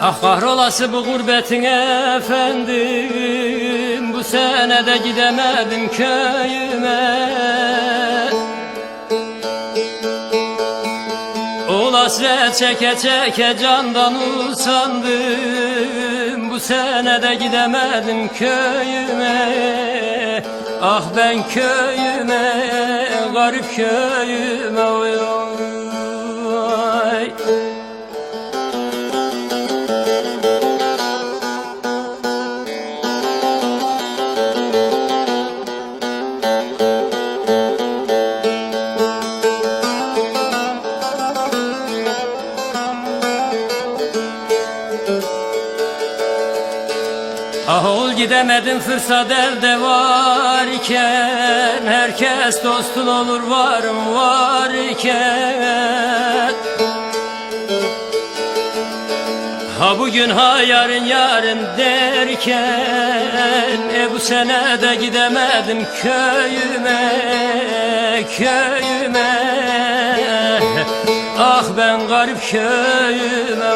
Ah kahrolası bu gurbetin efendim Bu sene de gidemedim köyüme hasret çeke çeke candan usandım. Bu sene de gidemedim köyüme. Ah ben köyüme, garip köyüme. Oy. Ah ol gidemedim fırsat elde var iken Herkes dostun olur varım var iken Ha bugün ha yarın yarın derken E bu sene de gidemedim köyüme Köyüme. Ah ben garip köyüme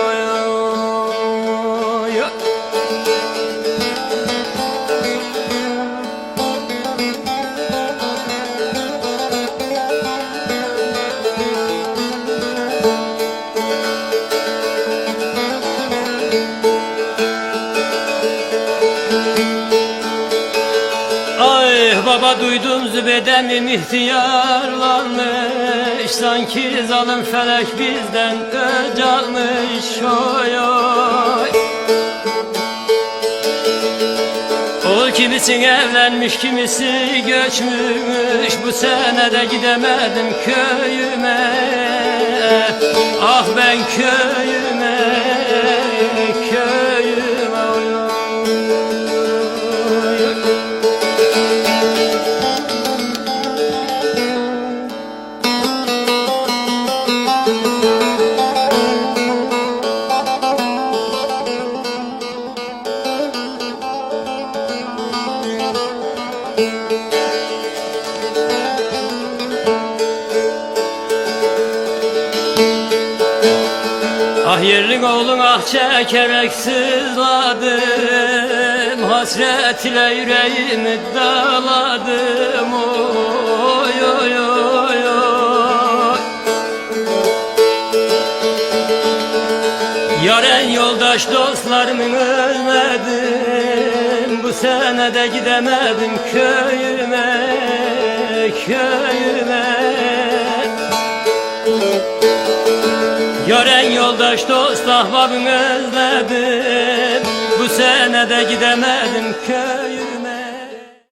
Ay baba duydum zübedemim ihtiyarlanmış. Sanki zalim felek bizden öc almış oy oy. O kimisin evlenmiş kimisi göçmüş. Bu sene de gidemedim köyüme. Ah ben köyüme Ah yerlik oğlun ah çekerek sızladım. Hasret ile yüreğimi dağladım Oy oy oy. Oy Yaren yoldaş dostlarımı özledim Bu sene de gidemedim köyüme Köyüme Gören yoldaş dost ahbabımı özledim Bu sene de gidemedim köyüme